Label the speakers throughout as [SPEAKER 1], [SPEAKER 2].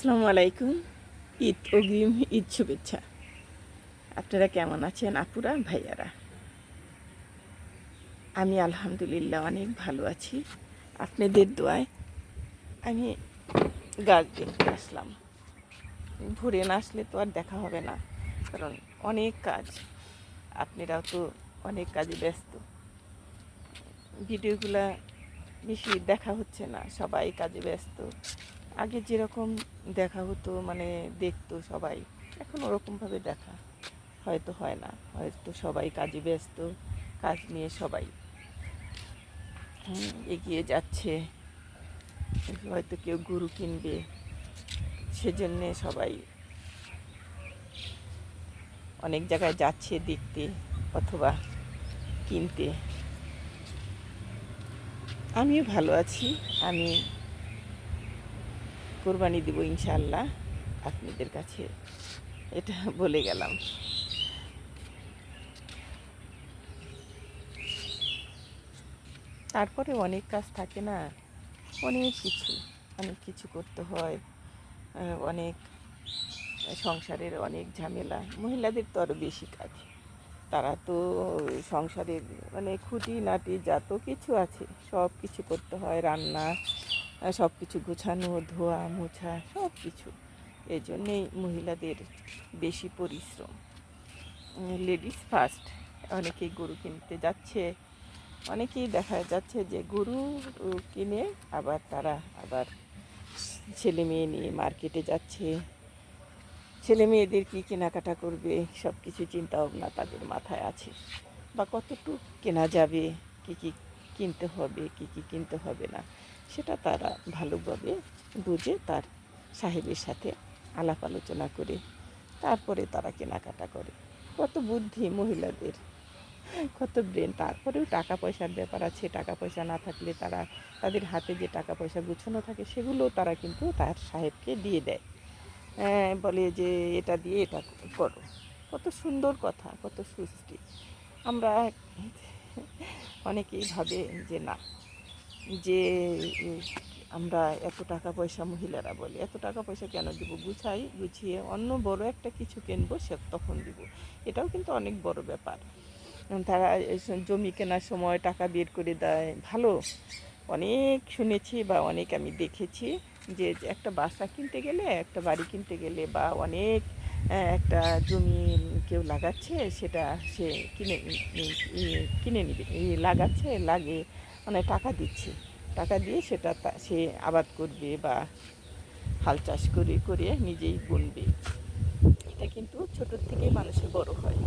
[SPEAKER 1] আসসালামু আলাইকুম। ঈদ অগ্রিম ঈদ শুভেচ্ছা। আপনারা কেমন আছেন আপুরা, ভাইয়ারা? আমি আলহামদুলিল্লাহ অনেক ভালো আছি। আপনাদের দোয়ায় আমি গাছ দেখতে আসলাম। ভোরে না আসলে তো আর দেখা হবে না, কারণ অনেক কাজ। আপনারাও তো অনেক কাজে ব্যস্ত। ভিডিওগুলা বেশি দেখা হচ্ছে না, সবাই কাজে ব্যস্ত। আগে যেরকম দেখা হতো মানে দেখতো সবাই, এখন ওরকমভাবে দেখা হয়তো হয় না। হয়তো সবাই কাজে ব্যস্ত, কাজ নিয়ে সবাই এগিয়ে যাচ্ছে। হয়তো কেউ গরু কিনবে, সেজন্যে সবাই অনেক জায়গায় যাচ্ছে দেখতে অথবা কিনতে। আমিও ভালো আছি, আমি কোরবানি দিব ইনশাল্লাহ আপনাদের কাছে। এটা বলে গেলাম। তারপরে অনেক কাজ থাকে না, অনেক কিছু অনেক কিছু করতে হয় অনেক সংসারের অনেক ঝামেলা। মহিলাদের তো আরও বেশি কাজ। তারা তো সংসারের মানে খুঁটি নাটি যত কিছু আছে সব কিছু করতে হয়, রান্না সব কিছু গোছানো, ধোয়া, মোছা সব কিছু এই জন্যেই মহিলাদের বেশি পরিশ্রম। লেডিস ফার্স্ট অনেকেই গরু কিনতে যাচ্ছে। অনেকেই দেখা যাচ্ছে যে গরু কিনে আবার তারা আবার ছেলে মেয়ে নিয়ে মার্কেটে যাচ্ছে। ছেলে মেয়েদের কী কেনাকাটা করবে? সব কিছু চিন্তা ভাবনা তাদের মাথায় আছে। বা কতটুকু কেনা যাবে? কী কী কিনতে হবে? কী কী কিনতে হবে না? সেটা তারা ভালোভাবে বুঝে তার সাহেবের সাথে আলাপ আলোচনা করে তারপরে তারা কেনাকাটা করে। কত বুদ্ধি মহিলাদের কত ব্রেন তারপরেও টাকা পয়সার ব্যাপার আছে টাকা পয়সা না থাকলে তারা তাদের হাতে যে টাকা পয়সা গুছানো থাকে সেগুলো তারা কিন্তু তার সাহেবকে দিয়ে দেয়। হ্যাঁ, বলে যে এটা দিয়ে এটা করো। কত সুন্দর কথা কত সুস্থি। আমরা অনেকেই ভাবে যে না যে আমরা এত টাকা পয়সা মহিলারা বলে, এত টাকা পয়সা কেন দিব? গুছাই, গুছিয়ে অন্য বড় একটা কিছু কিনবো, সে তখন দিব। এটাও কিন্তু অনেক বড় ব্যাপার। তারা জমি কেনার সময় টাকা বের করে দেয়। ভালো। অনেক শুনেছি বা অনেক আমি দেখেছি যে একটা বাসা কিনতে গেলে, একটা বাড়ি কিনতে গেলে বা অনেক একটা জমি কেউ লাগাচ্ছে, সেটা সে কিনে কিনে নিবে লাগাচ্ছে, লাগে। মানে টাকা দিচ্ছে। টাকা দিয়ে সেটা সে আবাদ করবে বা হাল চাষ করে করে নিজেই বুনবে। এটা কিন্তু ছোটোর থেকে মানুষে বড় হয়।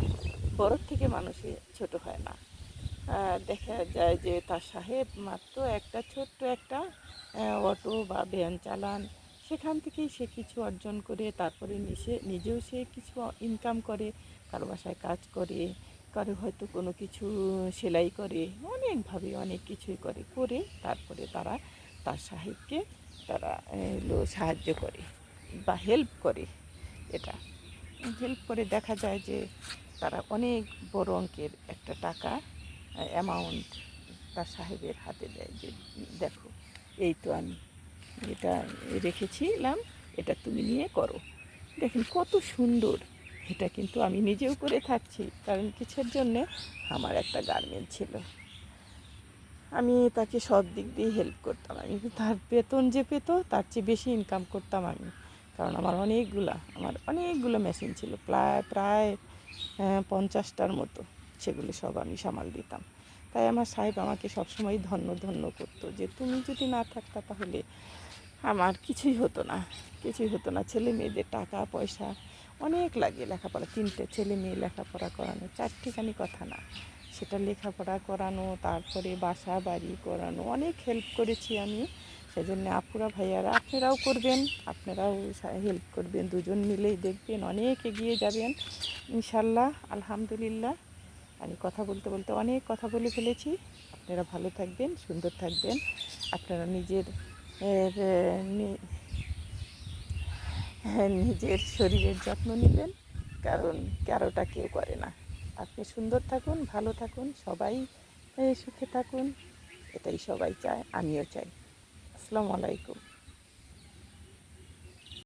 [SPEAKER 1] বড়োর থেকে মানুষে ছোট হয় না। দেখা যায় যে তার সাহেব মাত্র একটা ছোট্ট একটা অটো বা ভ্যান চালান। সেখান থেকেই সে কিছু অর্জন করে, তারপরে নিজে নিজেও সে কিছু ইনকাম করে, কারও বাসায় কাজ করে কারও হয়তো কোনো কিছু সেলাই করে, অনেকভাবে অনেক কিছুই করে করে তারপরে তারা তার সাহেবকে তারা সাহায্য করে বা হেল্প করে এটা। হেল্প করে দেখা যায় যে তারা অনেক বড় অঙ্কের একটা টাকা অ্যামাউন্ট তার সাহেবের হাতে দেয় যে, দেখো এই তো আমি এটা রেখেছিলাম, এটা তুমি নিয়ে করো। দেখেন কত সুন্দর। এটা কিন্তু আমি নিজেও করে থাকছি, কারণ কিছুর জন্যে? আমার একটা গার্মেন্ট ছিল। আমি তাকে সব দিক দিয়ে হেল্প করতাম। আমি তার বেতন যে পেত, তার চেয়ে বেশি ইনকাম করতাম আমি। কারণ আমার অনেকগুলা, আমার অনেকগুলো মেশিন ছিল, প্রায় প্রায় পঞ্চাশটার মতো। সেগুলো সব আমি সামাল দিতাম। তাই আমার সাহেব আমাকে সবসময় ধন্য ধন্য করতো যে, তুমি যদি না থাকতা তাহলে আমার কিছুই হতো না। কিছুই হতো না। ছেলে মেয়েদের টাকা, পয়সা অনেক লাগে লেখাপড়া, তিনটে ছেলে মেয়ে লেখাপড়া করানো, চারটিখানি কথা না। সেটা লেখাপড়া করানো, তারপরে বাসা বাড়ি করানো, অনেক হেল্প করেছি আমি। সেই জন্য আপুরা, ভাইয়ারা, আপনারাও করবেন, আপনারাও হেল্প করবেন, দুজন মিলেই দেখবেন, অনেক এগিয়ে যাবেন। ইনশাল্লাহ, আলহামদুলিল্লাহ। আমি কথা বলতে বলতে অনেক কথা বলে ফেলেছি। আপনারা ভালো থাকবেন, সুন্দর থাকবেন। আপনারা নিজের নিজের শরীরের যত্ন নেবেন, কারণ কারোটা কেউ করে না। আপনি সুন্দর থাকুন, ভালো থাকুন, সবাই সুখে থাকুন, এটাই সবাই চায়, আমিও চাই। আসসালামু আলাইকুম।